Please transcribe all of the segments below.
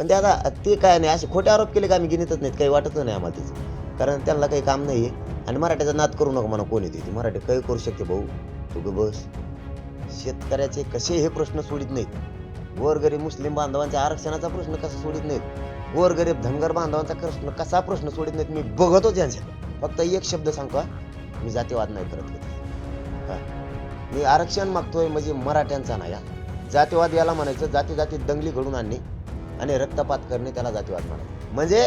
पण ते आता ते काय नाही असे खोटे आरोप केले का आम्ही गिनीतच नाहीत काही वाटत नाही आम्हाला त्याचं. कारण त्यांना काही काम नाही आहे आणि मराठ्याचा नाद करू नका म्हणा कोणी ती मराठी काही करू शकते भाऊ. तू बस. शेतकऱ्याचे कसे हे प्रश्न सोडित नाहीत. गोरगरीब मुस्लिम बांधवांच्या आरक्षणाचा प्रश्न कसा सोडित नाहीत? गोरगरीब धनगर बांधवांचा प्रश्न कसा प्रश्न सोडित नाहीत? मी बघतो त्यांच्या फक्त एक शब्द सांगतो मी जातीवाद नाही करत कधी. मी आरक्षण मागतोय म्हणजे मराठ्यांचा नाही जातीवाद याला म्हणायचं जाती जाती दंगली घडून आणणे. आणि रक्तपात करणे त्याला जातीवाद म्हणायचं म्हणजे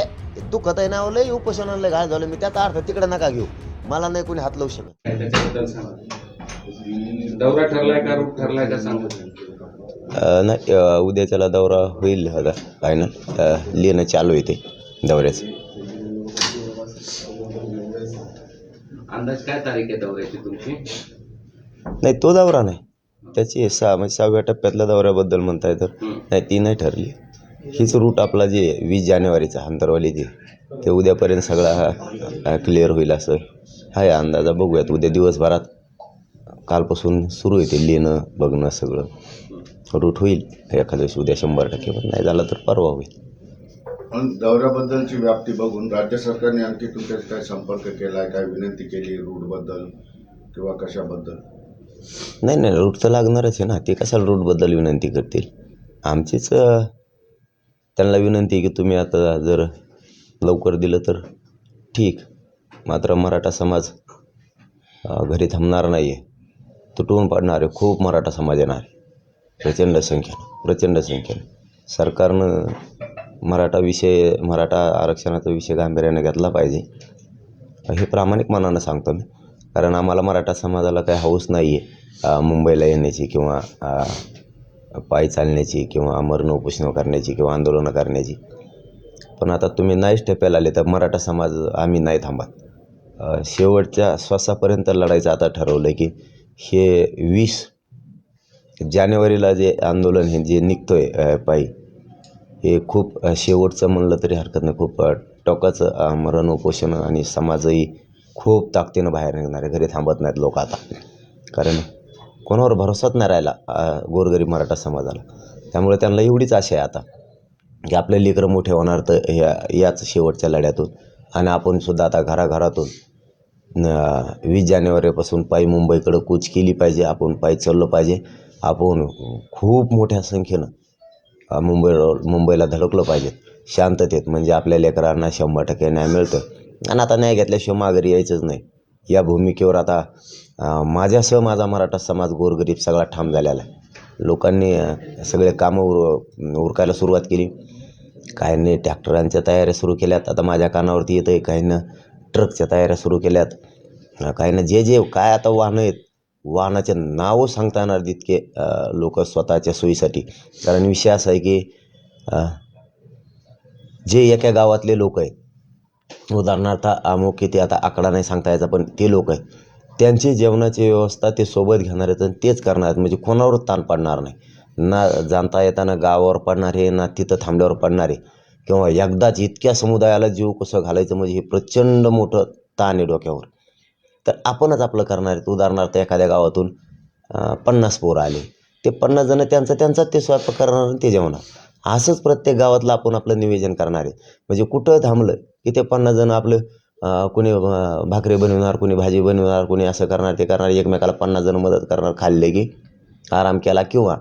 दुखत आहे ना लय उपोषणाला लय घाल झालं मी त्याचा अर्थ तिकडे नका घेऊ. मला नाही कोणी हात लावू शकत. काय दौरा ठरलाय का रूट ठरलाय का नाही उद्याच्याला दौरा होईल आता फायनल लिहिणं चालू आहे ते दौऱ्याचं. अंदाज काय तारीख आहे दौऱ्याची तुमची? नाही तो दौरा नाही. त्याची सहा म्हणजे सहाव्या टप्प्यातल्या दौऱ्याबद्दल म्हणताय तर. नाही ती नाही ठरली. हीच रूट आपला जे वीस जानेवारीचा अंतरवाली जे ते उद्यापर्यंत सगळा क्लिअर होईल असं आहे अंदाजा. बघूयात उद्या दिवसभरात कालपासून सुरू आहे ते लिहिणं बघणं सगळं. रूट होईल. एखाद्या दिवशी उद्या शंभर टक्के पण नाही झालं तर परवा होईल. पण दौऱ्याबद्दलची व्याप्ती बघून राज्य सरकारने आणखी तुमच्याशी काय संपर्क केलाय काय विनंती केली रूटबद्दल किंवा कशाबद्दल? नाही नाही रूट तर लागणारच आहे ना. ते कशाला रूटबद्दल विनंती करतील? आमचीच त्यांना विनंती आहे की तुम्ही आता जर लवकर दिलं तर ठीक. मात्र मराठा समाज घरी थांबणार नाही आहे तुटवून पाडणार आहे खूप मराठा समाज येणार. आहे प्रचंड संख्येनं प्रचंड संख्येनं. सरकारनं मराठा विषय मराठा आरक्षणाचा विषय गांभीर्याने घेतला पाहिजे. हे प्रामाणिक मनानं सांगतो मी. कारण आम्हाला मराठा समाजाला काही हौस नाही आहे मुंबईला येण्याची किंवा पायी चालण्याची किंवा मरण उपोषणं करण्याची किंवा आंदोलनं करण्याची. पण आता तुम्ही नाहीच टप्प्याला आले तर मराठा समाज आम्ही नाही थांबत. शेवटच्या श्वासापर्यंत लढायचं आता ठरवलं आहे की हे वीस जानेवारीला जे आंदोलन हे जे निघतो आहे पायी हे खूप शेवटचं म्हणलं तरी हरकत नाही. खूप टोकाचं मरण उपोषण आणि समाजही खूप ताकदीनं बाहेर निघणारे. घरी थांबत नाहीत लोक आता. कारण कोणावर भरोसाच नाही राहिला गोरगरीब मराठा समाजाला. त्यामुळे त्यांना एवढीच आशा आहे आता की आपले लेकरं मोठे होणार तर ह्या याच शेवटच्या लढ्यातून. आणि आपणसुद्धा आता घराघरातून वीस जानेवारीपासून पायी मुंबईकडं कूच केली पाहिजे आपण पायी चाललं पाहिजे. आपण खूप मोठ्या संख्येनं मुंबई मुंबईवर मुंबईला धडकलं पाहिजे. शांततेत म्हणजे आपल्या लेकरांना शंभर टक्के न्याय मिळतं आणि आता न्याय घेतल्याशिवाय माघारी यायचंच नाही. या भूमिकेवर आता माझ्यासह माझा मराठा समाज गोरगरीब सगळा ठाम झालेला आहे. लोकांनी सगळे कामं उर उरकायला सुरुवात केली. काहींनी ट्रॅक्टरांच्या तयाऱ्या सुरू केल्यात. आता माझ्या कानावरती येतं आहे काहींनं ट्रकच्या तयाऱ्या सुरू केल्यात. काहींना जे जे काय आता वाहनं आहेत वाहनाचे नावं सांगता येणार तितके लोक स्वतःच्या सोयीसाठी. कारण विषय असा आहे की जे एका गावातले लोक आहेत उदाहरणार्थ अमुक किती आता आकडा नाही सांगता यायचा पण ते लोक आहेत. त्यांची जेवणाची व्यवस्था ते सोबत घेणार आहेत आणि तेच करणार आहेत. म्हणजे कोणावर ताण पडणार नाही. ना जाणता येताना गावावर पडणार आहे ना तिथं थांबल्यावर पडणारे किंवा एकदाच इतक्या समुदायाला जीव कसं घालायचं म्हणजे हे प्रचंड मोठं ताण आहे डोक्यावर. तर आपणच आपलं करणार आहेत. उदाहरणार्थ एखाद्या गावातून पन्नास पोरं आले. ते पन्नास जणं त्यांचं त्यांचाच ते स्वयंपाक करणार आणि ते जेवणार. असंच प्रत्येक गावातलं आपण आपलं नियोजन करणार आहे म्हणजे कुठं थांबलं की ते पन्नास जण आपलं कुणी कोणी भाकरी बनवणार कोणी भाजी बनवणार कोणी असं करणार ते करणार एकमेकाला पन्नास जण मदत करणार खाल्ले की आराम केला किंवा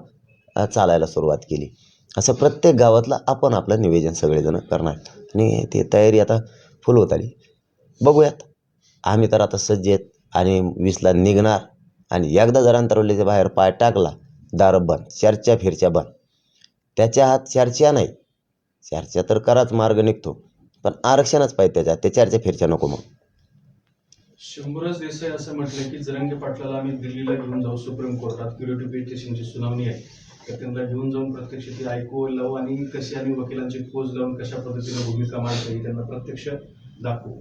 चालायला सुरुवात केली. असं प्रत्येक गावातलं आपण आपलं निवेदन सगळेजण करणार. आणि ते तयारी आता फुल होत आली. बघूयात. आम्ही तर आता सज्ज आहेत आणि वीसला निघणार आणि एकदा जर अंतरवलीच्या बाहेर पाय टाकला दार बंद चर्चा फिरच्या बंद. त्याच्या हात चर्चा नाही. चर्चा तर कराच मार्ग निघतो. पण आरक्षणच पाहिजे त्याच्यात. ते चर्चा फिरच्या नको मग. शंभरच देसाई असं म्हटलं की जरंगे पाटलाला आम्ही दिल्लीला घेऊन जाऊ सुप्रीम कोर्टात. क्युरिटी पिटिशनची सुनावणी आहे. तर त्यांना घेऊन जाऊन प्रत्यक्ष ती ऐकू लावू आणि कशी आणि वकिलांची पोच लावून कशा पद्धतीने भूमिका मांडता येईल त्यांना प्रत्यक्ष दाखवू.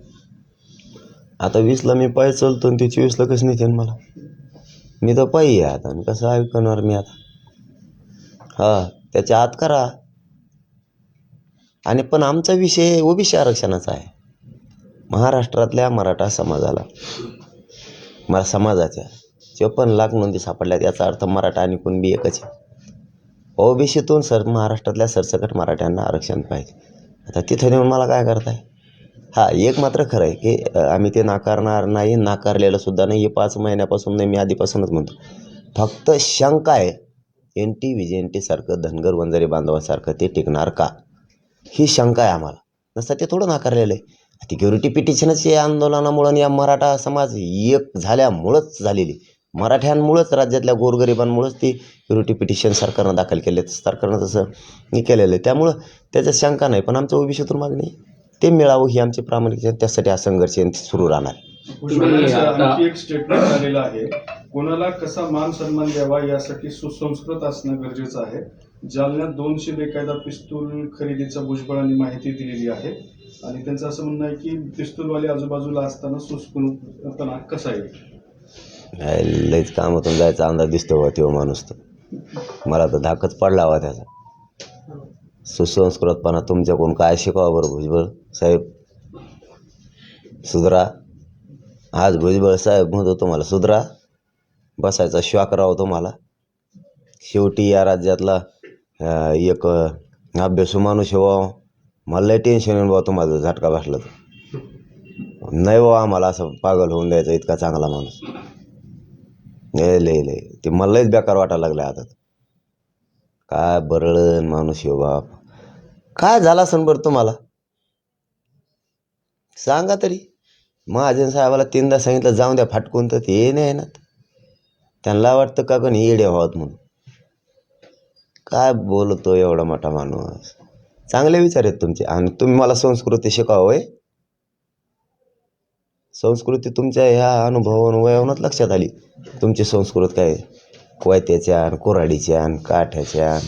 आता वीसला मी पाय चालतो आणि ते चोवीसला कसं नेते मला. मी तर पायी आहे आता. आणि कसं ऐकणार मी आता? हां त्याच्या आत करा. आणि पण आमचा विषय ओबीसी आरक्षणाचा आहे. महाराष्ट्रातल्या मराठा समाजाला मला समाजाच्या चोपन्न लाख नोंदी सापडल्यात याचा अर्थ मराठा आणि कुणबी एकच आहे. ओबीसीतून सर महाराष्ट्रातल्या सरसकट मराठ्यांना आरक्षण पाहिजे. आता तिथं नेऊन मला काय करताय? हा एक मात्र खरं आहे की आम्ही ते नाकारणार नाही नाकारलेलं सुद्धा नाही. हे पाच महिन्यापासून नाही मी आधीपासूनच म्हणतो. फक्त शंका आहे N T V J N टीसारखं धनगर वंजारी बांधवासारखं ते टिकणार का? ही शंका आहे आम्हाला. नसतं ते थोडं नाकारलेलं आहे. सिक्युरिटी पिटिशनच या आंदोलनामुळं आणि या मराठा समाज एक झाल्यामुळंच झालेली. मराठ्यांमुळंच राज्यातल्या गोरगरिबांमुळंच ती सिक्युरिटी पिटिशन सरकारनं दाखल केले सरकारनं तसं हे केलेलं आहे. त्यामुळं त्याच्यात शंका नाही पण आमच्या ओबीसीतून मागणी. ते मिळावं ही आमची प्रामाणिक. त्यासाठी हा संघर्ष सुरू राहणार. एक स्टेटमेंट आलेलं आहे. कोणाला कसा मान सन्मान द्यावा यासाठी सुसंस्कृत असणं गरजेचं आहे. जालन्यात दोनशे बेकायदा पिस्तूल खरेदीचा भुजबळांनी माहिती दिलेली आहे. आणि त्यांचं असं म्हणणं आहे की पिस्तूलवाले आजूबाजूला असताना सुस्कुनपणा कसा येईल? लईच कामातून जायचा अंदाज दिसतो तो तेव्हा माणूस तो मला तर धाकच पडला हवा त्याचा. सुसंस्कृतपणा तुमच्याकडून काय शिकावा बरं भुजबळ साहेब? सुधरा आज भुजबळ साहेब म्हणतो तुम्हाला सुधरा बसायचा श्वाक राव तुम्हाला. शेवटी या राज्यातला एक अभ्यासू माणूस आहे व्हा मला लय टेन्शन येऊन बाबा तुम्हाला जर झटका बसला तर नाही बाबा आम्हाला असं पागल होऊन द्यायचा इतका चांगला माणूस लय लय लय ते मला लयच बेकार वाटायला लागलं आता काय बरळण माणूस येऊ बाप काय झाला असन बरं तुम्हाला सांगा तरी महाजन साहेबाला तीनदा सांगितलं जाऊन द्या फाटकून तर ते नाही ना त्यांना वाटतं का कोणी येडे व्हावत म्हणून काय बोलतो एवढा मोठा माणूस? चांगले विचार आहेत तुमचे. आणि तुम्ही मला संस्कृती शिकावं संस्कृती तुमच्या ह्या अनुभवावरून वयावरूनच लक्षात आली. तुमची संस्कृत काय? कोयत्याच्या आणि कुऱ्हाडीच्या काठ्याच्या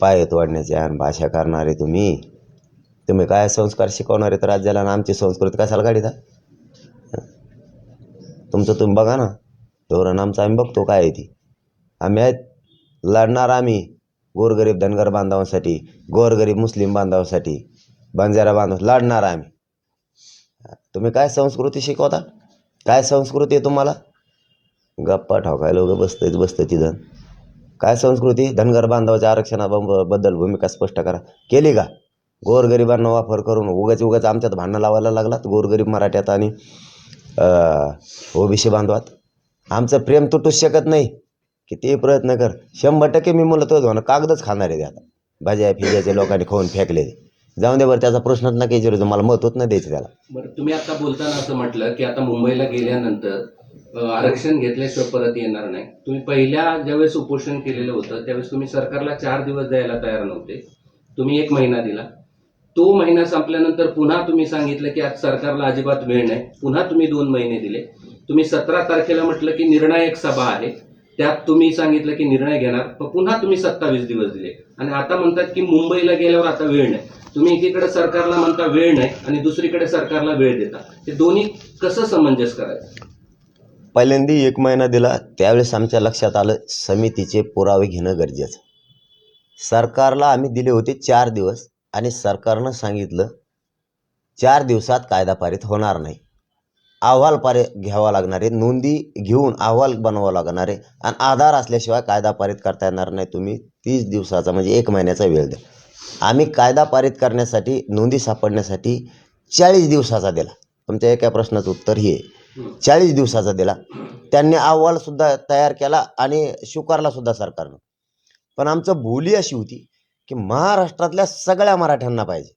पायत वाढण्याच्या आणि भाषा करणारे तुम्ही. तुम्ही काय संस्कार शिकवणारे तर राज्याला आणि आमची संस्कृती कशाला काढिता? तुमचं तुम्ही बघा ना. धोरण आमचं आम्ही बघतो काय आहे ती. आम्ही आहेत लढणार आम्ही. गोरगरीब धनगर बांधवांसाठी गोरगरीब मुस्लिम बांधवांसाठी बंजारा बांधव लढणार आम्ही. तुम्ही काय संस्कृती शिकवता? काय संस्कृती आहे तुम्हाला? गप्पा ठोकायला वगैरे बसतं बसतं तिथं. काय संस्कृती? धनगर बांधवाच्या आरक्षणाबद्दल भूमिका स्पष्ट करा. केली का? गोरगरिबांना वापर करून उगाच उगाच आमच्यात भांडणं लावायला लागलात गोरगरीब मराठ्यात आणि ओबीसी बांधवात. आमचं प्रेम तुटूच शकत नाही. किती प्रयत्न कर. शंभर टक्के मी मुलं तोच म्हणा कागदच खाणार आहे ते आता. भाज्या फिज्याचे लोकांनी खाऊन फेकले. जाऊन दे बरं त्याचा प्रश्नच नका विचारू मला महत्वच नाही द्यायचं त्याला. बरं तुम्ही आता बोलताना असं म्हटलं की आता मुंबईला गेल्यानंतर अ, आरक्षण घेतल्याशिवाय परत येणार नाही. तुम्ही पहिल्या ज्यावेळेस उपोषण केलेलं होतं त्यावेळेस तुम्ही सरकारला चार दिवस द्यायला तयार नव्हते. तुम्ही एक महिना दिला. तो महिना संपल्यानंतर पुन्हा तुम्ही सांगितलं की आज सरकारला अजिबात वेळ नाही. पुन्हा तुम्ही दोन महिने दिले. तुम्ही सतरा तारखेला म्हटलं की निर्णायक सभा आहे. त्यात तुम्ही सांगितलं की निर्णय घेणार पण पुन्हा तुम्ही सत्तावीस दिवस दिले. आणि आता म्हणतात की मुंबईला गेल्यावर आता वेळ नाही. तुम्ही एकीकडे सरकारला म्हणता वेळ नाही आणि दुसरीकडे सरकारला वेळ देता. हे दोन्ही कसं समंजस करायचं? पहिल्यांदा एक महिना दिला त्यावेळेस आमच्या लक्षात आलं समितीचे पुरावे घेणं गरजेचं. सरकारला आम्ही दिले होते चार दिवस आणि सरकारनं सांगितलं चार दिवसात कायदा पारित होणार नाही. अहवाल पारित घ्यावा लागणार आहे. नोंदी घेऊन अहवाल बनवावा लागणार आहे. आणि आधार असल्याशिवाय कायदा पारित करता येणार नाही. तुम्ही तीस दिवसाचा म्हणजे एक महिन्याचा वेळ द्या. आम्ही कायदा पारित करण्यासाठी नोंदी सापडण्यासाठी चाळीस दिवसाचा दिला. तुमच्या एका प्रश्नाचं उत्तर हे चाळीस दिवसाचा दिला. त्यांनी अहवालसुद्धा तयार केला आणि स्वीकारलासुद्धा सरकारनं. पण आमचं बोली अशी होती की महाराष्ट्रातल्या सगळ्या मराठ्यांना पाहिजे.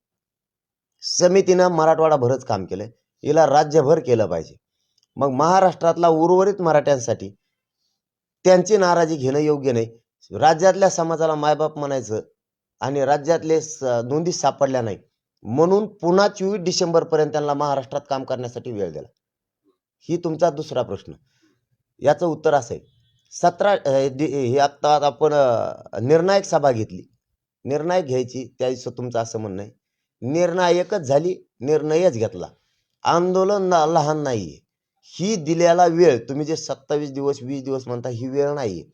समितीनं मराठवाडा भरच काम केलं आहे हिला राज्यभर केलं पाहिजे. मग महाराष्ट्रातला उर्वरित मराठ्यांसाठी त्यांची नाराजी घेणं योग्य नाही. राज्यातल्या समाजाला मायबाप म्हणायचं आणि राज्यातले स नोंदी सापडल्या नाही म्हणून पुन्हा चोवीस डिसेंबरपर्यंत त्यांना महाराष्ट्रात काम करण्यासाठी वेळ दिला. ही तुमचा दुसरा प्रश्न. याचं उत्तर असं आहे. सतरा दि- हे आत्ता आपण निर्णायक सभा घेतली. निर्णायक घ्यायची त्या दिवशी तुमचं असं म्हणणं आहे. निर्णायकच झाली निर्णयच घेतला. आंदोलन ना- लहान नाही. आहे ही दिलेला वेळ तुम्ही जे सत्तावीस दिवस वीस दिवस म्हणता ही वेळ नाही. आहे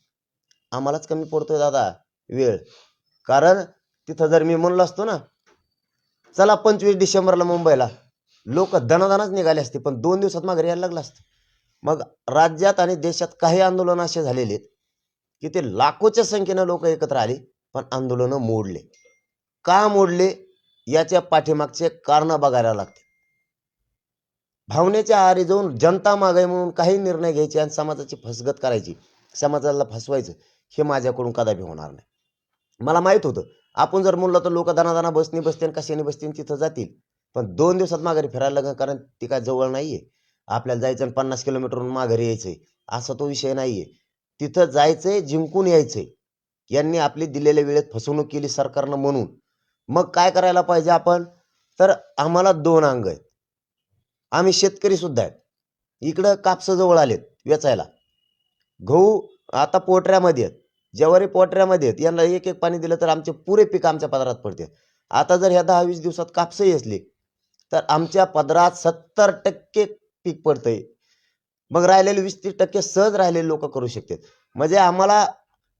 आम्हालाच कमी पडतोय दादा वेळ. कारण तिथं जर मी म्हणलो असतो ना चला पंचवीस डिसेंबरला मुंबईला. लोक दणादणाच निघाले असते पण दोन दिवसात माघारी यायला लागलं असतं. मग राज्यात आणि देशात काही आंदोलन असे झालेले आहेत की ते लाखोच्या संख्येनं लोक एकत्र आले पण आंदोलनं मोडले. का मोडले? याच्या पाठीमागचे कारणं बघायला लागते भावनेच्या आहारी जाऊन जनता मागाय म्हणून काही निर्णय घ्यायचे आणि समाजाची फसगत करायची. समाजाला फसवायचं हे माझ्याकडून कदापि होणार नाही. मला माहीत होतं आपण जर म्हणलं तर लोक दाना बसनी बसतील कशाने बसतील तिथं जातील. पण दोन दिवसात माघारी फिरायला लागेल कारण ती काय जवळ नाही आहे आपल्याला जायचं आणि पन्नास किलोमीटरहून माघारी यायचं आहे असा तो विषय नाही आहे तिथं जायचं आहे जिंकून यायचं आहे यांनी आपली दिलेल्या वेळेत फसवणूक केली सरकारनं म्हणून. मग काय करायला पाहिजे आपण? तर आम्हाला दोन अंग आहेत. आम्ही शेतकरी सुद्धा आहेत. इकडं कापसं जवळ आलेत वेचायला. गहू आता पोटऱ्यामध्ये आहेत. ज्वारी पोटऱ्यामध्ये आहेत. यांना एक एक पाणी दिलं तर आमचे पुरे पीक आमच्या पदरात पडते. आता जर ह्या दहा वीस दिवसात कापसही असली तर आमच्या पदरात सत्तर टक्के पीक पडतंय. मग राहिलेले वीस तीस टक्के सहज राहिलेले लोक करू शकतात. म्हणजे आम्हाला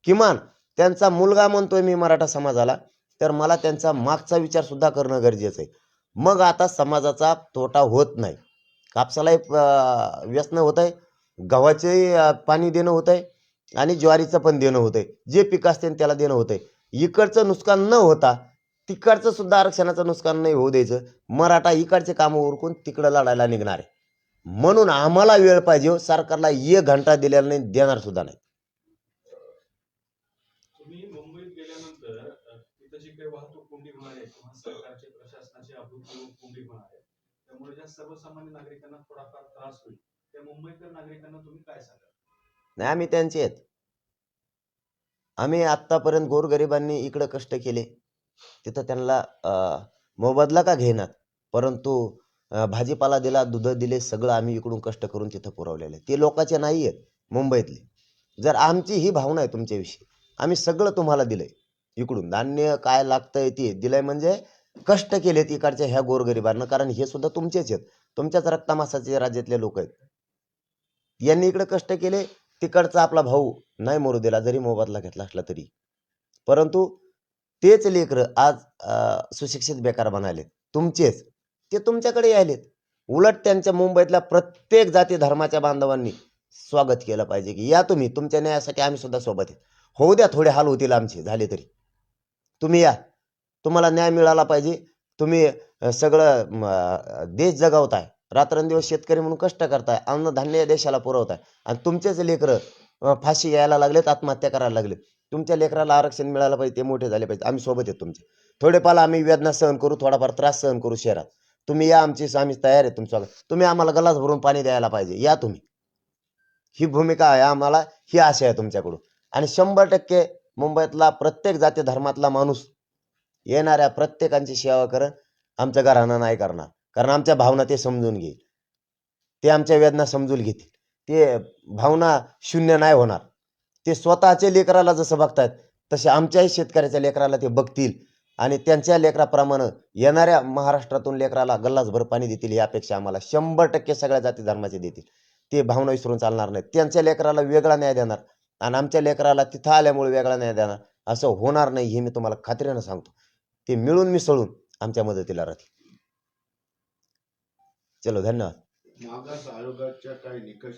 किमान त्यांचा मुलगा म्हणतोय मी मराठा समाजाला तर मला त्यांचा मागचा विचार सुद्धा करणं गरजेचं आहे. मग आता समाजाचा तोटा होत नाही. कापसालाही व्यसन व्यसनं होत आहे गव्हाचेही पाणी देणं होत आहे आणि ज्वारीचं पण देणं होतं आहे जे पीक असते त्याला देणं होतं आहे इकडचं नुकसान न होता तिकडचं सुद्धा आरक्षणाचं नुकसान नाही होऊ द्यायचं. मराठा इकडचे कामं उरकून तिकडं लढायला निघणार आहे. म्हणून आम्हाला वेळ पाहिजे हो. सरकारला एक घंटा दिलेला नाही देणार सुद्धा नाही तुम्ही मुंबईत गेल्यानंतर अ, तिथं जी काही वाहतूक कोंडी होणार आहे किंवा सरकारचे प्रशासनाची अभूतपूर्व कोंडी होणार आहे त्यामुळे ज्या सर्वसामान्य नागरिकांना थोडाफार त्रास होईल त्या मुंबईकर नागरिकांना तुम्ही काय सांगाल? नाही आम्ही त्यांचे आहेत. आम्ही आत्तापर्यंत गोरगरिबांनी इकडं कष्ट केले. तिथं त्यांना मोबदला का घेणार परंतु भाजीपाला दिला दुध दिले सगळं आम्ही इकडून कष्ट करून तिथं पुरवलेलं आहे. ते लोकांचे नाही आहेत मुंबईतले. जर आमची ही भावना आहे तुमच्याविषयी आम्ही सगळं तुम्हाला दिलंय इकडून. धान्य काय लागतंय ते दिलंय म्हणजे कष्ट केलेत इकडच्या ह्या गोरगरिबांना कारण हे सुद्धा तुमचेच आहेत. तुमच्याच रक्तामासाचे राज्यातले लोक आहेत. यांनी इकडे कष्ट केले तिकडचा आपला भाऊ नाही मरू दिला जरी मोबदला घेतला असला तरी. परंतु तेच लेकरं आज सुशिक्षित बेकार बनायले तुमचेच. ते तुमच्याकडे यायलेत. उलट त्यांच्या मुंबईतल्या प्रत्येक जाती धर्माच्या बांधवांनी स्वागत केलं पाहिजे की या तुम्ही तुमच्या न्यायासाठी आम्ही सुद्धा सोबत आहे होऊ द्या थोडे हाल होतील आमचे झाले तरी. तुम्ही या. तुम्हाला न्याय मिळाला पाहिजे. तुम्ही सगळं देश जगावताय. रात्रंदिवस शेतकरी म्हणून कष्ट करताय. अन्नधान्य या देशाला पुरवताय. आणि तुमचेच लेकरं फाशी यायला लागलेत आत्महत्या करायला लागलेत. तुमच्या लेकराला आरक्षण मिळालं पाहिजे ते मोठे झाले पाहिजे. आम्ही सोबत आहेत तुमचे. थोडेफार आम्ही वेदना सहन करू थोडाफार त्रास सहन करू शहरात. तुम्ही या आमची आम्ही तयार आहे तुमच्या तुम्ही आम्हाला गलास भरून पाणी द्यायला पाहिजे. या तुम्ही. ही भूमिका आहे आम्हाला ही आशा आहे तुमच्याकडून. आणि शंभर टक्के मुंबईतला प्रत्येक जाती धर्मातला माणूस येणाऱ्या प्रत्येकांची सेवा करत आमचं घराणं नाही करणार. कारण आमच्या भावना ते समजून घेईल. ते आमच्या वेदना समजून घेतील. ते भावना शून्य नाही होणार. ते स्वतःच्या लेकराला जसं बघतायत तसे आमच्याही शेतकऱ्याच्या लेकराला ते बघतील. आणि त्यांच्या लेकराप्रमाणे येणाऱ्या महाराष्ट्रातून लेकराला गल्लासभर पाणी देतील ही अपेक्षा आम्हाला शंभर टक्के सगळ्या जाती धर्माचे देतील. ते भावना विसरून चालणार नाही त्यांच्या लेकराला वेगळा न्याय देणार. आणि आमच्या लेकराला तिथं आल्यामुळे वेगळा न्याय देणार. असं होणार नाही हे मी तुम्हाला खात्रीनं सांगतो. ते मिळून मिसळून आमच्या मदतीला राहतील. चलो धन्यवाद. मागास आयोगाच्या काही निकष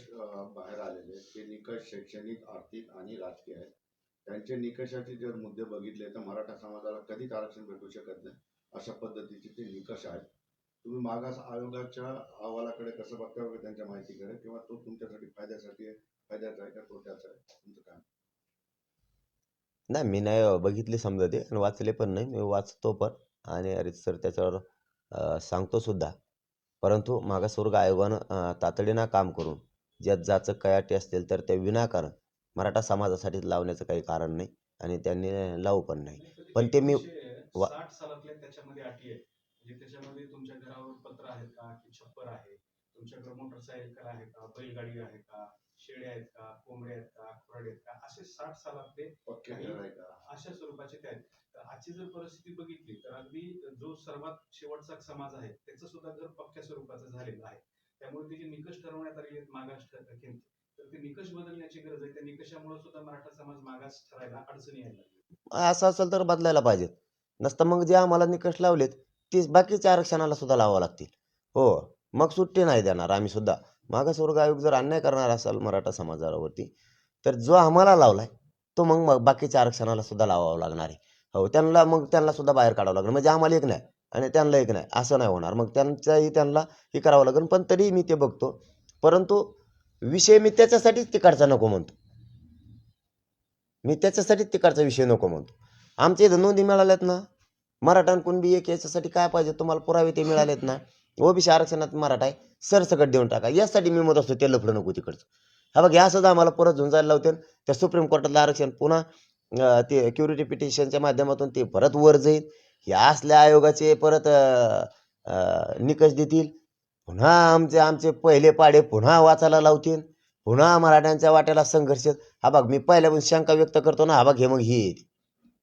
बाहेर आलेले आहेत. ते निकष शैक्षणिक आर्थिक आणि राजकीय आहेत. त्यांचे निकषाचे जर मुद्दे बघितले तर मराठा समाजाला कधीच आरक्षण भेटू शकत नाही अशा पद्धतीचे ते निकष आहेत. तुम्ही मागास आयोगाच्या अहवालाकडे कसं बघता वगैरे त्यांच्या माहितीकडे किंवा तो तुमच्यासाठी फायद्यासाठी आहे? फायद्याचा आहे का तोट्याचा आहे? तुमचं काय नाही मी नाही बघितले समजा ते आणि वाचले पण नाही. मी वाचतो पण आणि अरे सर त्याच्यावर सांगतो सुद्धा. परंतु मागासवर्ग आयोगानं तातडीनं काम करून ज्यात जाचं कयाटी असतील तर ते विनाकारण मराठा समाजासाठी लावण्याचं काही कारण नाही आणि त्यांनी लावू पण नाही. पण ते मी वा- म्हणजे त्याच्यामध्ये तुमच्या घरावर पत्र का? की छप्पर आहे? तुमच्याकडे मोटरसायकल आहे का? बैलगाडी आहे का? शेळ्या आहेत का कोंबड्या आहेत का खुराडे आहेत का असे साठ सालातले पक्के काही- घर आहे का अशा स्वरूपाचे ते आहेत. तर आजची जर परिस्थिती बघितली तर अगदी जो सर्वात शेवटचा समाज आहे त्याचं सुद्धा घर पक्क्या स्वरूपाचं झालेलं आहे. त्यामुळे त्याचे निकष ठरवण्यात आलेले आहेत मागास ठ- तर ते निकष बदलण्याची गरज आहे. त्या निकषामुळे सुद्धा मराठा समाज मागास ठरायला अडचणी यायला लागल्या. असं असेल तर बदलायला पाहिजेत. नसतं मग जे आम्हाला निकष लावलेत तेच बाकीच्या आरक्षणाला सुद्धा लावावं लागतील. हो मग सुट्टी नाही देणार आम्ही सुद्धा. मागासवर्ग आयोग जर अन्याय करणार असाल मराठा समाजावरती तर जो आम्हाला लावलाय तो मग मग बाकीच्या आरक्षणाला सुद्धा लावावा लागणार आहे. हो त्यांना मग त्यांना सुद्धा बाहेर काढावं लागणार. म्हणजे आम्हाला एक नाही आणि त्यांना एक नाही असं नाही होणार. मग त्यांचाही त्यांना हे करावं लागेल. पण तरी मी ते बघतो परंतु विषय मी त्याच्यासाठीच तिकडचा नको म्हणतो. मी त्याच्यासाठीच तिकडचा विषय नको म्हणतो. आमच्या इथं नोंदी मिळाल्यात ना. मराठा बी एक याच्यासाठी काय पाहिजे? तुम्हाला पुरावे ते मिळालेत ना. ओबीसी आरक्षणात मराठा आहे सरसकट देऊन टाका. यासाठी मी मत असतो ते लफडं नको तिकडचं. हा बघ या सुद्धा आम्हाला परत झुंजायला लावते. त्या सुप्रीम कोर्टातलं आरक्षण पुन्हा ते क्युरिटी पिटिशनच्या माध्यमातून ते परत वर जाईल. या असल्या आयोगाचे परत निकष देतील. पुन्हा आमचे आमचे पहिले पाडे पुन्हा वाचायला लावतील. पुन्हा मराठ्यांच्या वाट्याला संघर्ष हा बघ मी पहिल्यापासून शंका व्यक्त करतो ना हा बघ हे मग ही येते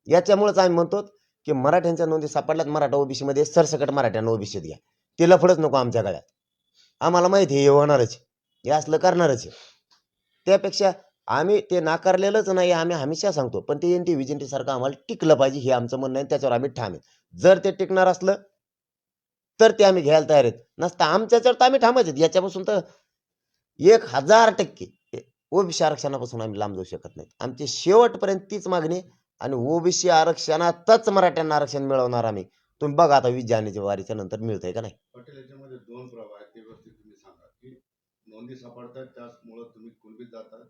याच्यामुळेच आम्ही म्हणतो की मराठ्यांच्या नोंदी सापडल्यात. मराठा ओबीसीमध्ये सरसकट मराठ्यांना ओबीसीत घ्या. ते लफडच नको आमच्या गळ्यात. आम्हाला माहिती आहे हे होणारच हे असलं करणारच आहे. त्यापेक्षा आम्ही ते नाकारलेलंच नाही आम्ही हमेशा सांगतो पण ते एन टी व्हिजन सारखं आम्हाला टिकलं पाहिजे हे आमचं म्हणणं आहे त्याच्यावर आम्ही ठाम आहे. जर ते टिकणार असलं तर ते आम्ही घ्यायला तयार आहेत. नसतं आमच्याच्यावर तर आम्ही ठामच आहेत. याच्यापासून तर एक हजार टक्के ओबीसी आरक्षणापासून आम्ही लांब जाऊ शकत नाही आमची शेवटपर्यंत तीच मागणी आणि ओबीसी आरक्षणातच मराठ्यांना आरक्षण मिळवणार आम्ही. तुम्ही बघा आता वीस जानेच्या वारीच्या नंतर मिळतंय का नाही? पटेल याच्यामध्ये दोन प्रभाव आहेत. ते व्यवस्थित तुम्ही सांगा की नोंदी सापडतात त्याचमुळं तुम्ही कुणबीत जाता.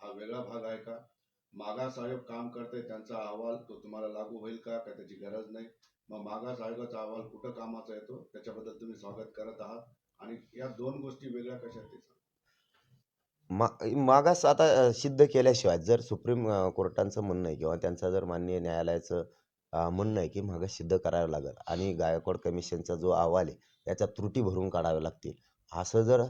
हा वेगळा भाग आहे का? मागास आयोग काम करते त्यांचा अहवाल तो तुम्हाला लागू होईल का? का त्याची गरज नाही. मग मागास आयोगाचा अहवाल कुठं कामाचा येतो? त्याच्याबद्दल तुम्ही स्वागत करत आहात. आणि या दोन गोष्टी वेगळ्या कशा आहेत? ते सांगा. मा मागास आता अ, सिद्ध केल्याशिवाय जर सुप्रीम अ, कोर्टांचं म्हणणं आहे किंवा त्यांचं जर माननीय न्यायालयाचं म्हणणं आहे की मागं सिद्ध करावं लागेल आणि गायकवाड कमिशनचा जो अहवाल आहे याच्या त्रुटी भरून काढाव्या लागतील. असं जर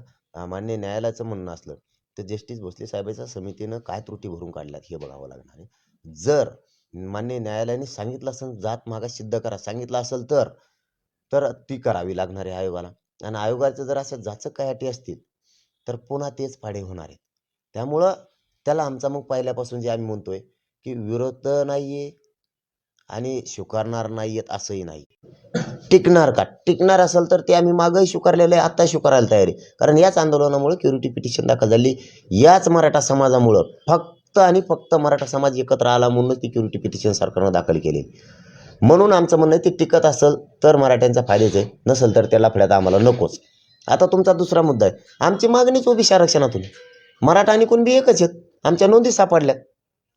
मान्य न्यायालयाचं म्हणणं असलं तर जस्टिस भोसले साहेबाच्या समितीनं काय त्रुटी भरून काढल्यात हे बघावं लागणार आहे. जर मान्य न्यायालयाने सांगितलं असेल जात मागास सिद्ध करा सांगितलं असेल तर तर ती करावी लागणार आहे आयोगाला. आणि आयोगाचं जर असं जाचक काही अटी असतील तर पुन्हा तेच फाडे होणार आहेत. त्यामुळं त्याला आमचा मग पहिल्यापासून जे आम्ही म्हणतोय की विरोध नाही आहे आणि स्वीकारणार नाही आहेत असंही नाही. टिकणार का? टिकणार असेल तर ते आम्ही मागंही स्वीकारलेलं आहे आत्ता स्वीकारायला तयार आहे. कारण याच आंदोलनामुळे क्युरिटी पिटिशन दाखल झाली. याच मराठा समाजामुळं फक्त आणि फक्त मराठा समाज एकत्र आला म्हणूनच ती क्युरिटी पिटिशन सरकारनं दाखल केली म्हणून आमचं म्हणणं आहे ते टिकत असेल तर मराठ्यांचा फायदेच आहे नसेल तर त्याला फळ्यात आम्हाला नकोच. आता तुमचा दुसरा मुद्दा आहे. आमची मागणीच ओबीसी आरक्षणातून. मराठा आणि कुणबी एकच आहेत. आमच्या नोंदी सापडल्यात.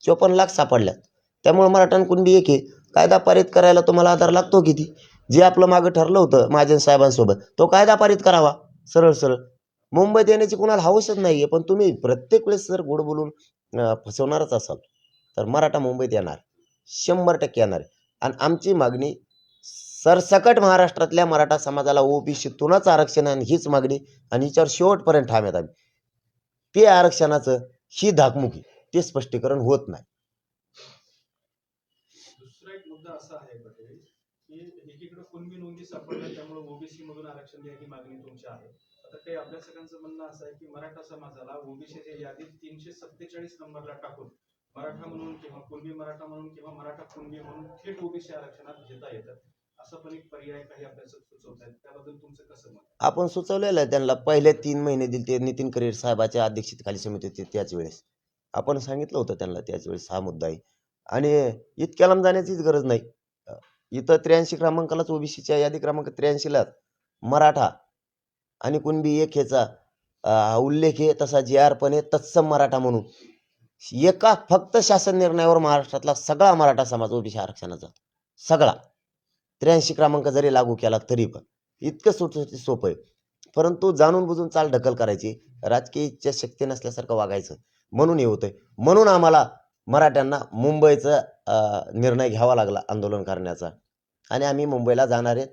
चोपन्न लाख सापडल्यात. त्यामुळे मराठा आणि कुणबी एक आहे. कायदा पारित करायला तुम्हाला आधार लागतो किती? जे आपलं मागं ठरलं होतं महाजन साहेबांसोबत तो कायदा पारित करावा. सरळ सरळ. मुंबईत येण्याची कुणाला हवसच नाही आहे पण तुम्ही प्रत्येक वेळेस जर गोड बोलून फसवणारच असाल तर मराठा मुंबईत येणार शंभर टक्के येणार. आणि आमची मागणी सरसकट महाराष्ट्रातल्या मराठा समाजाला ओबीसीतूनच आरक्षण आहे आणि हीच मागणी आणि हिच्यावर शेवटपर्यंत ठाम आहेत आम्ही. ते आरक्षणाचं ही धाकमुकी ते स्पष्टीकरण होत नाही दुसरा एक मुद्दा असा आहे पटेल की एकीकडे कुणबी नोंदी सापडल्या त्यामुळे ओबीसी मधून आरक्षण द्या ही मागणी तुमची आहे. आता काही अभ्यासकांचं म्हणणं असं आहे की मराठा समाजाला ओबीसीच्या यादीत तीनशे सत्तेचाळीस नंबरला टाकून मराठा म्हणून किंवा कुणबी मराठा म्हणून किंवा मराठा कुणबी म्हणून थेट ओबीसी आरक्षणात घेता येतात असं पण एक पर्याय काही अभ्यासक सुचवत आहेत. त्याबद्दल तुमचं कसं मत आपण सुचवलेलं आहे त्यांना पहिले तीन महिने दिले ते नितीन करीर साहेबाच्या अध्यक्षतेखाली समिती होती त्याच वेळेस. आपण सांगितलं होतं त्यांना त्याच वेळेस हा मुद्दा आहे. आणि इतक्या लांब जाण्याचीच गरज नाही. इथं त्र्याऐंशी क्रमांकालाच ओबीसीच्या यादी क्रमांक त्र्याऐंशीला मराठा. आणि कुणबी एक ह्याचा उल्लेख आहे तसा जे आर पण आहे तत्सम मराठा म्हणून. एका फक्त शासन निर्णयावर महाराष्ट्रातला सगळा मराठा समाज ओबीसी आरक्षणाचा. सगळा. त्र्याऐंशी क्रमांक जरी लागू केला तरी पण. इतकं सुटसुटीत सोपं आहे. परंतु जाणून बुजून चाल ढकल करायची. राजकीय इच्छा शक्ती नसल्यासारखं वागायचं. म्हणून हे होतंय. म्हणून आम्हाला मराठ्यांना मुंबईचा निर्णय घ्यावा लागला आंदोलन करण्याचा. आणि आम्ही मुंबईला जाणार आहेत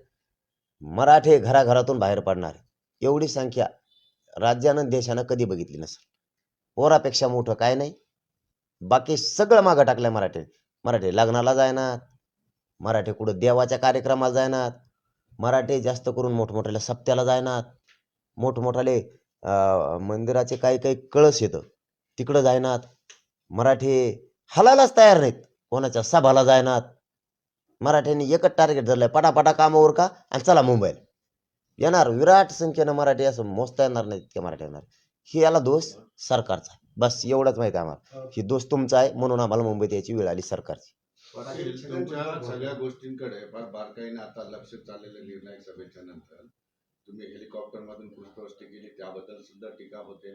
मराठे घराघरातून बाहेर पडणार आहे. एवढी संख्या राज्यानं देशानं कधी बघितली नसेल. पोरापेक्षा मोठं काय नाही. बाकी सगळं मागं टाकलं आहे मराठे. मराठे लग्नाला जायनात. मराठे कुठं देवाच्या कार्यक्रमाला जायनात. मराठे जास्त करून मोठमोठ्याला सप्त्याला जायनात. मोठमोठाले मंदिराचे काही काही कळस येतं. तिकडं जायनात. मराठे हलायलाच तयार नाहीत. कोणाच्या सभाला जायनात. मराठ्यांनी एकच टार्गेट धरलंय पटापटा कामावर का? आणि चला मुंबईला. येणार विराट संख्येनं मराठी असं मोजता येणार नाही इतके मराठी येणार ही याला दोष सरकारचा. बस एवढंच माहिती आहे आम्हाला. ही. दोष तुमचा आहे म्हणून आम्हाला मुंबईत यायची वेळ आली सरकारची. सगळ्या गोष्टींकडे फार बारकाईने आता लक्ष चाललेलं निर्णायक सभेच्या नंतर. तुम्ही हेलिकॉप्टर मधून पुष्पवृष्टी केली त्याबद्दल सुद्धा टीका होते.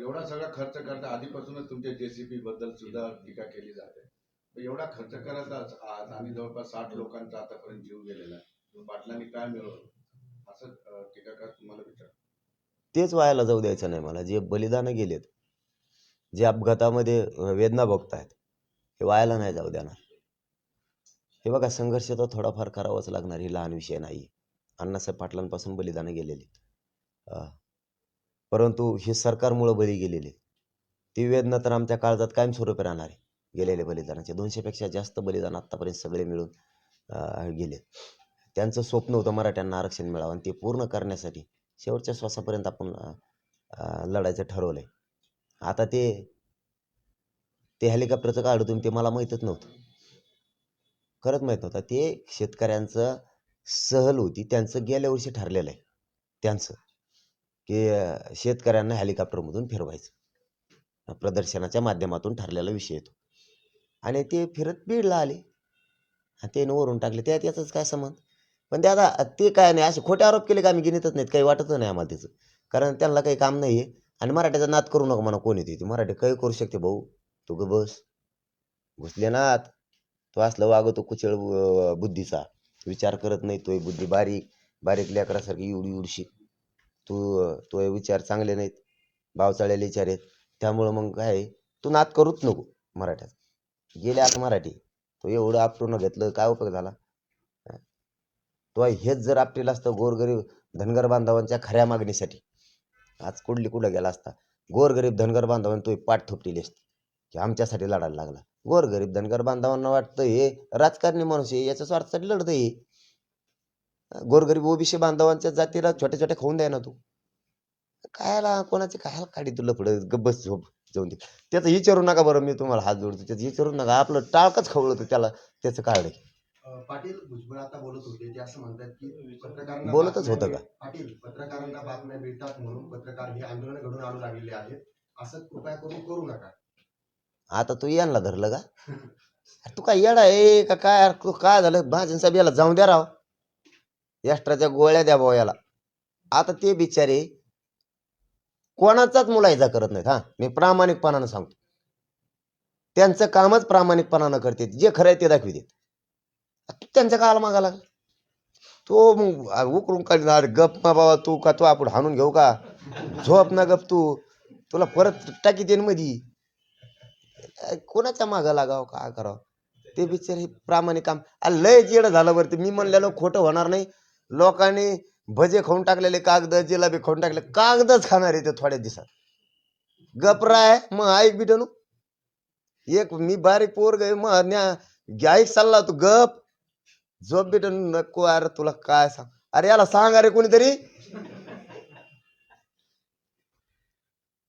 एवढा सगळा खर्च करता आधीपासूनच तुमच्या जेसीबी बद्दल सुद्धा टीका केली जाते. एवढा खर्च करायचा आज आणि जवळपास साठ लोकांचा आतापर्यंत जीव गेलेला आहे. पाटलांनी काय मिळवलं? असं टीकाकार तुम्हाला विचार तेच व्हायला जाऊ द्यायचं नाही मला. जे बलिदानं गेलेत जे अपघातामध्ये वेदना भोगतायत हे व्हायला नाही जाऊ देणार. हे बघा संघर्ष तर थोडाफार करावाच लागणार. ही लहान विषय नाही. अण्णासाहेब पाटलांपासून बलिदानं गेलेली. अं, परंतु हे सरकारमुळं बळी गेलेले. ती वेदना तर आमच्या काळजात कायमस्वरूपी राहणार आहे. गेलेले बलिदानाचे दोनशेपेक्षा जास्त बलिदान आत्तापर्यंत सगळे मिळून गेले. त्यांचं स्वप्न होतं मराठ्यांना आरक्षण मिळावं आणि ते पूर्ण करण्यासाठी शेवटच्या श्वासापर्यंत आपण लढायचं ठरवलं आहे आता ते ते हेलिकॉप्टरचं काढू तुम्ही ते मला माहीतच नव्हतं. खरंच माहीत नव्हतं. ते शेतकऱ्यांचं सहल होती त्यांचं गेल्या वर्षी ठरलेलं आहे. त्यांचं की शेतकऱ्यांना हेलिकॉप्टरमधून फिरवायचं. प्रदर्शनाच्या माध्यमातून ठरलेला विषय येतो आणि ते फिरत बीडला आले. आणि ते वरून टाकले. त्यात त्याचंच काय संबंध? पण ते आता ते काय नाही असे खोटे आरोप केले का आम्ही गिनीतच नाहीत. काही वाटतच नाही आम्हाला त्याचं. कारण त्यांना काही काम नाही आहे आणि मराठीचा नाद करू नका म्हणा कोणी ते मराठी काही करू शकते भाऊ. तू ग बस. घुसले नात. तो असलं वागतो कुचळ बुद्धीचा. विचार करत नाही तोय बुद्धी बारीक. बारीक लेकरासारखी एवढी उडशी. तू तो विचार चांगले नाहीत. भावचाळ्याला विचार आहेत. त्यामुळं मग काय आहे, तू नाद करूच नको मराठ्याचा. गेले आता मराठी. तो एवढं आपटून घेतलं काय उपयोग झाला? तो हेच जर आपटेल असतं गोरगरीब धनगर बांधवांच्या खऱ्या मागणीसाठी. आज कुठली कुठं गेला असता? गोरगरीब धनगर बांधवांनी तो पाठ थोपटेली असती. की आमच्यासाठी लढायला लागला. गोरगरीब धनगर बांधवांना वाटतं हे राजकारणी माणूस आहे याच्या स्वार्थासाठी लढत हे. गोरगरीब ओबीसी बांधवांच्या जातीला छोट्या छोट्या खाऊन द्या ना तू कायला कोणाचे कायला काढी तुला पुढे गब्बस झोप? जाऊन दे. त्याचं विचारू नका बरं मी तुम्हाला हात जोडतो. त्याचं विचारू नका. आपलं टाळकच खवळलं होतं त्याला. त्याचं काढलं अ, पाटील भुजबळ आता बोलत होते. ते असं म्हणतात की पत्रकारांना बोलतच होतं का? पाटील पत्रकारांना बातम्या मिळतात म्हणून पत्रकार हे आंदोलन घडून आणू लागलेले आहेत. असं कृपया करून करू नका. आता तू यांना धरलं का? अरे तू काय येडा आहे का काय? अरे तू काय झालं? भाजन साहेब जाऊन द्या राव. एक्स्ट्राच्या गोळ्या द्या भाऊ याला. आता ते बिचारे कोणाचाच मुलायदा करत नाहीत हा. मी प्रामाणिकपणानं सांगतो. त्यांचं कामच प्रामाणिकपणानं करते. जे खरं आहे ते दाखवितात तू त्यांच्या काळाला मागा लागला. तो मग उकरून काढणार गप मा बाबा तू का तू आपण हाणून घेऊ का? झोप ना गप तू. तुला परत टाकी देईन मधी. कोणाच्या मागं लागावं? का करावं? ते बिचारे प्रामाणिक काम. लय जेड झालं बरं ते. मी म्हणलेलं खोटं होणार नाही. लोकांनी भजे खाऊन टाकलेले कागद जिलाबी खाऊन टाकले कागदच खाणार आहे ते थोड्या दिवसात. गपराय मग ऐक बिटनू. एक मी बारीक पोर गे मग ऐक चालला तू गप. झोप बिटन नको अरे तुला काय सांग. अरे याला सांग अरे कोणीतरी.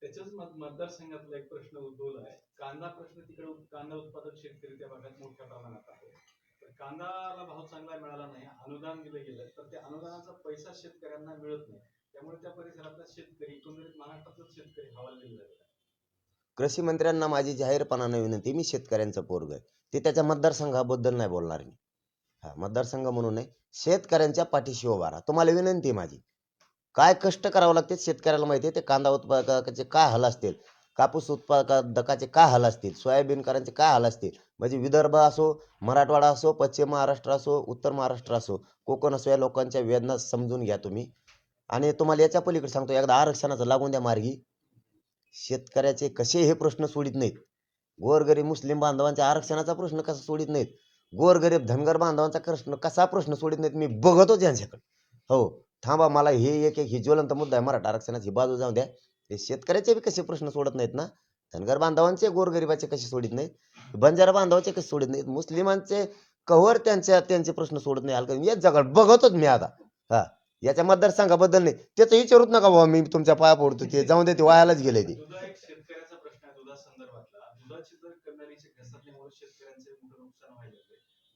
त्याच्याच मतदारसंघातला एक प्रश्न उद्भवला आहे. कांदा प्रश्न तिकडे कांदा उत्पादक शेतकरी त्या भागात मोठ्या प्रमाणात कांदाला भाव चांगला मिळाला नाही अनुदान दिलं गेलं तर त्या अनुदानाचा पैसा शेतकऱ्यांना मिळत नाही. त्यामुळे त्या परिसरातला शेतकरी एकंदरीत महाराष्ट्रातलाच शेतकरी हवालदिला आहे. कृषी मंत्र्यांना माझी जाहीरपणानं विनंती मी शेतकऱ्यांचं पोरग आहे. ते त्याच्या मतदारसंघाबद्दल नाही बोलणार मी. हा मतदारसंघ म्हणून नाही शेतकऱ्यांच्या पाठीशी उभा राहा. तुम्हाला विनंती आहे माझी. काय कष्ट करावं लागते शेतकऱ्याला माहिती आहे ते कांदा उत्पादकाचे काय हाल असतील कापूस उत्पादकाचे काय हाल असतील सोयाबीनकरांचे काय हाल असतील म्हणजे विदर्भ असो मराठवाडा असो पश्चिम महाराष्ट्र असो उत्तर महाराष्ट्र असो कोकण असो या लोकांच्या वेदना समजून घ्या तुम्ही. आणि तुम्हाला याच्या पलीकडे सांगतो एकदा आरक्षणाचं लागून द्या मार्गी. शेतकऱ्याचे कसे हे प्रश्न सोडित नाहीत. गोरगरीब मुस्लिम बांधवांच्या आरक्षणाचा प्रश्न कसा सोडित नाहीत. गोरगरीब धनगर बांधवांचा प्रश्न कसा प्रश्न सोडित नाहीत मी बघतोच यांच्याकडे. हो थांबा मला हे एक एक ही ज्वलंत मुद्दा आहे. मराठा आरक्षणाची बाजू जाऊ द्या. हे शेतकऱ्याचे बी कसे प्रश्न सोडत नाहीत ना? धनगर बांधवांचे गोरगरिबाचे कसे सोडित नाहीत? बंजारा बांधवाचे कसे सोडित नाहीत? मुस्लिमांचे कव्हर त्यांच्या त्यांचे प्रश्न सोडत नाही. हलका येत जगाड बघतोच मी आता. हा. याच्या मतदारसंघाबद्दल नाही. त्याचं विचारूच नका बाबा मी तुमच्या पाया पडतो. ते जाऊन दे ते वायालाच गेले ते.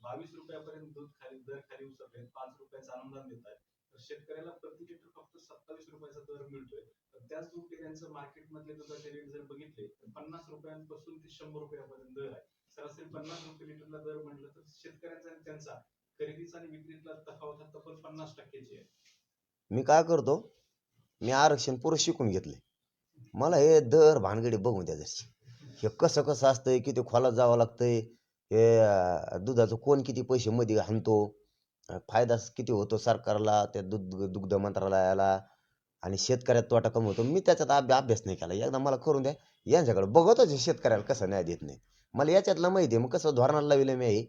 बावीस रुपयापर्यंत दूध खाली दर खाली उचलले पाच रुपयाचं अनुदान देतात तर शेतकऱ्याला प्रति लिटर फक्त सत्तावीस रुपयाचा दर मिळतोय. तर त्याच त्यांचं डेअऱ्यांचं मार्केटमधले दुधाचे रेट जर बघितले तर पन्नास रुपयांपासून ते शंभर रुपयापर्यंत दर आहे. सरासरी पन्नास रुपये लिटरला दर म्हटलं तर शेतकऱ्यांचा आणि त्यांचा खरेदीचा आणि विक्रीतला तफावत हा तब्बल पन्नास टक्क्याची आहे. मी काय करतो? मी आरक्षण पुरं शिकून घेतले मला हे दर भानगडी बघून द्या जशी हे कसं कसं असतंय किती खोलात जावं लागतंय हे दुधाचं कोण किती पैसे मध्ये आणतो फायदा किती होतो सरकारला त्या दुध दुग्ध मंत्रालयाला आणि शेतकऱ्यात तोटा कमी होतो. मी त्याच्यात अभ्या अभ्यास नाही केला. एकदा मला करून द्या. यांच्याकडे बघतोच शेतकऱ्याला कसं न्याय देत नाही. मला याच्यातलं माहिती आहे. मग कसं धोरणाला लावलं मी हे?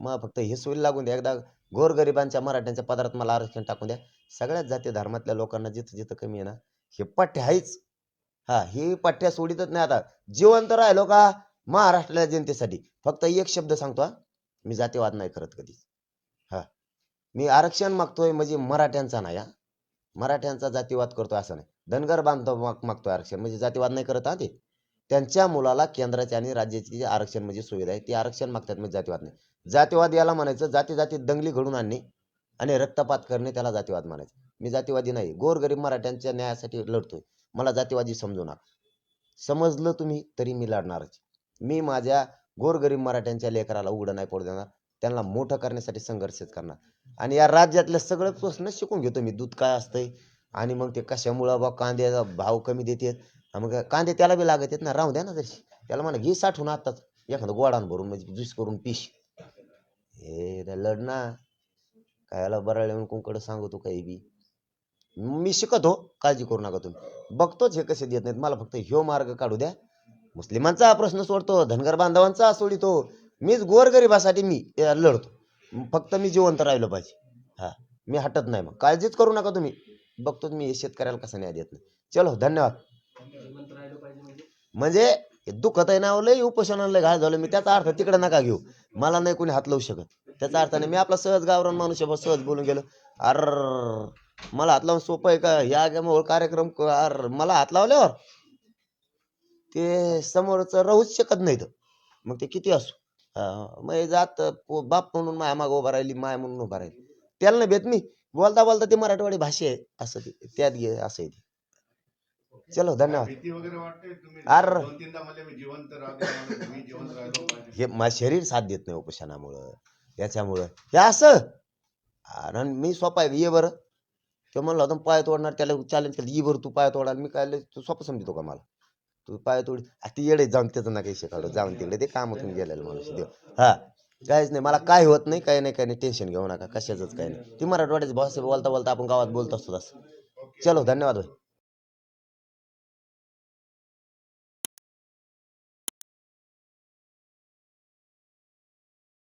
मग फक्त हे सोयी लागून द्या. एकदा गोरगरिबांच्या मराठ्यांच्या पदार्थ मला आरक्षण टाकून द्या. सगळ्याच जाती धर्मातल्या लोकांना जिथं जिथं कमी आहे ना हे पठ्य आहेच. हा ही पठ्या सोडितच नाही आता. जिवंत राहिलो का? महाराष्ट्राच्या जनतेसाठी. फक्त एक शब्द सांगतो मी जातीवाद नाही करत कधीच. मी आरक्षण मागतोय म्हणजे मराठ्यांचा नाही हा. मराठ्यांचा जातीवाद करतोय असं नाही. धनगर बांधव माग मागतोय आरक्षण म्हणजे जातीवाद नाही करत हा ते. त्यांच्या मुलाला केंद्राचे आणि राज्याची जी आरक्षण म्हणजे सुविधा आहे ती आरक्षण मागतात म्हणजे जातीवाद नाही. जातीवाद याला म्हणायचं जाती जाती दंगली घडून आणणे आणि रक्तपात करणे त्याला जातीवाद म्हणायचं. मी जातीवादी नाही गोरगरीब मराठ्यांच्या न्यायासाठी लढतोय. मला जातीवादी समजू नका. समजलं तुम्ही तरी मी लढणारच. मी माझ्या गोरगरीब मराठ्यांच्या लेकराला उघडं नाही पडू देणार. त्यांना मोठं करण्यासाठी संघर्षच करणार. आणि या राज्यातल्या सगळं प्रश्न शिकून घेतो मी. दूध काय असतंय? आणि मग ते कशामुळं बा कांद्याचा भाव कमी देतात? मग कांदे त्याला बी लागत आहेत ना. राहू द्या ना तशी त्याला म्हणा घे साठवून आताच एखादं गोडान भरून म्हणजे ज्यूस करून पिश. हे लढ ना. कायला बराळ येऊन कोणकडे सांगतो काही बी. मी शिकतो. काळजी करू नका तुम्ही. बघतोच हे कसे देत नाहीत. मला फक्त ह्यो मार्ग काढू द्या. मुस्लिमांचा प्रश्न सोडतो. धनगर बांधवांचा सोडितो. मीच गोरगरिबासाठी मी लढतो. फक्त मी जिवंत राहिलो पाहिजे. हा मी हटत नाही मग. काळजीच करू नका तुम्ही. बघतो मी शेतकऱ्याला कसा न्याय देत नाही. चलो धन्यवाद. म्हणजे दुखत आहे ना लय उपोषणाला घाय घाल झालं मी त्याचा अर्थ तिकडे नका घेऊ. मला नाही कोणी हात लावू शकत. त्याचा अर्थ नाही. मी आपला सहज गावरान माणूस सहज बोलून गेलो. अर मला हात लावून सोपं आहे का? या गेमवर कार्यक्रम अर मला हात लावल्यावर ते समोरच राहूच शकत नाही तर मग ते किती असू? मग हे जात बाप म्हणून माया माग उभा राहिली माय म्हणून उभा राहिली. त्याला नाही भेट मी. बोलता बोलता ते मराठवाडी भाषा आहे असं ते त्यात घे असं आहे ते. चलो धन्यवाद. अर. हे माझं शरीर साथ देत नाही उपोषणामुळं याच्यामुळं. हे असं. आणि मी आहे ये बरं. तो म्हणला होता पाय तोडणार त्याला चॅलेंज केलं ये बरं तू पाय तोडाल. मी काय तू सोपं समजतो का मला? तू पाय तोडी. ते येडे जाऊन त्याचं ना काही शिकावलं जाऊन तिकडे ते कामातून गेलेलं माणूस देव हा काहीच नाही. मला काय होत नाही काही नाही काही नाही. टेन्शन घेऊ नका. कशाचंच काही नाही. ती मराठवाड्याची भाषा बोलता बोलता आपण गावात बोलत असतो तसं. चलो धन्यवाद भाई.